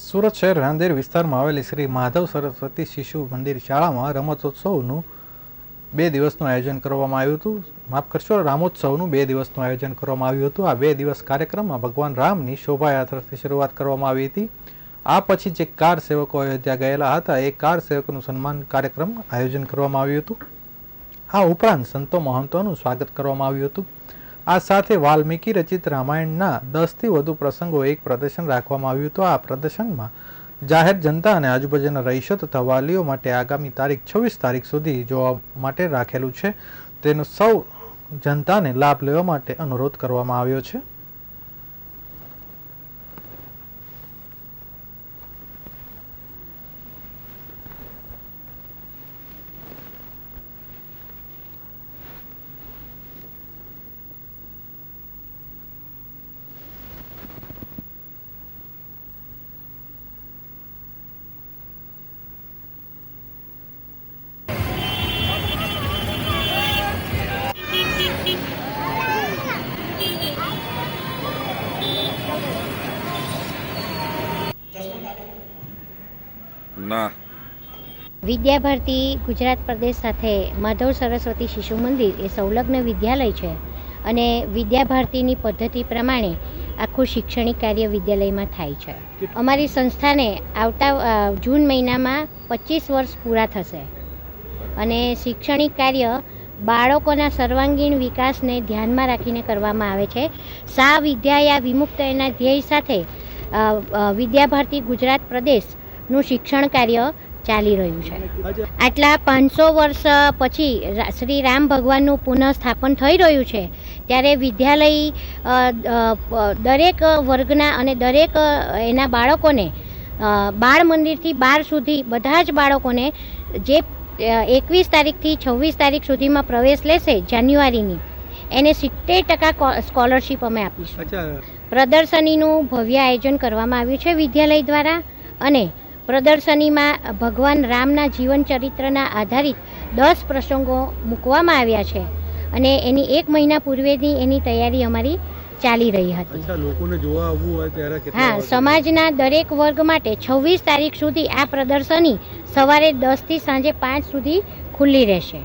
સુરત શહેર રાંદેર વિસ્તારમાં આવેલી શ્રી માધવ સરસ્વતી શિશુ મંદિર શાળામાં રમતોત્સવનું બે દિવસનું આયોજન કરવામાં આવ્યું હતું. માફ કરશો, રામોત્સવનું બે દિવસનું આયોજન કરવામાં આવ્યું હતું. આ બે દિવસ કાર્યક્રમમાં ભગવાન રામની શોભાયાત્રાથી શરૂઆત કરવામાં આવી હતી. આ પછી જે કાર સેવકો અયોધ્યા ગયેલા હતા, એ કાર સેવકનું સન્માન કાર્યક્રમ આયોજન કરવામાં આવ્યું હતું. આ ઉપરાંત સંતો મહંતોનું સ્વાગત કરવામાં આવ્યું હતું. આ સાથે વાલ્મીકી રચિત રામાયણના દસથી વધુ પ્રસંગો એક પ્રદર્શન રાખવામાં આવ્યું હતું આ પ્રદર્શનમાં જાહેર જનતા અને આજુબાજુના રહીશો તથા વાલીઓ માટે આગામી તારીખ છવ્વીસ તારીખ સુધી જોવા માટે રાખેલું છે. તેનો સૌ જનતાને લાભ લેવા માટે અનુરોધ કરવામાં આવ્યો છે. ના. વિદ્યાભારતી ગુજરાત પ્રદેશ સાથે માધવ સરસ્વતી શિશુ મંદિર એ સંલગ્ન વિદ્યાલય છે અને વિદ્યાભારતીની પદ્ધતિ પ્રમાણે આખું શૈક્ષણિક કાર્ય વિદ્યાલયમાં થાય છે. અમારી સંસ્થાને આવતા જૂન મહિનામાં પચીસ વર્ષ પૂરા થશે. અને શૈક્ષણિક કાર્ય બાળકોના સર્વાંગીણ વિકાસને ધ્યાનમાં રાખીને કરવામાં આવે છે. સા વિદ્યાયા વિમુક્ત એના ધ્યેય સાથે વિદ્યાભારતી ગુજરાત પ્રદેશનું શિક્ષણ કાર્ય ચાલી રહ્યું છે. આટલા પાંચસો વર્ષ પછી શ્રી રામ ભગવાનનું પુનઃસ્થાપન થઈ રહ્યું છે ત્યારે વિદ્યાલય દરેક વર્ગના અને દરેક એના બાળકોને બાળ મંદિરથી બાર સુધી બધા જ બાળકોને જે એકવીસ તારીખથી છવ્વીસ તારીખ સુધીમાં પ્રવેશ લેશે જાન્યુઆરીની એને સિત્તેર ટકા સ્કોલરશીપ અમે આપીશું. પ્રદર્શનીનું ભવ્ય આયોજન કરવામાં આવ્યું છે વિદ્યાલય દ્વારા અને પ્રદર્શનીમાં ભગવાન રામના જીવન ચરિત્રના આધારિત દસ પ્રસંગો મૂકવામાં આવ્યા છે અને એની એક મહિના પૂર્વેની એની તૈયારી અમારી ચાલી રહી હતી. હા સમાજના દરેક વર્ગ માટે છવ્વીસ તારીખ સુધી આ પ્રદર્શની સવારે દસથી સાંજે પાંચ સુધી ખુલ્લી રહેશે.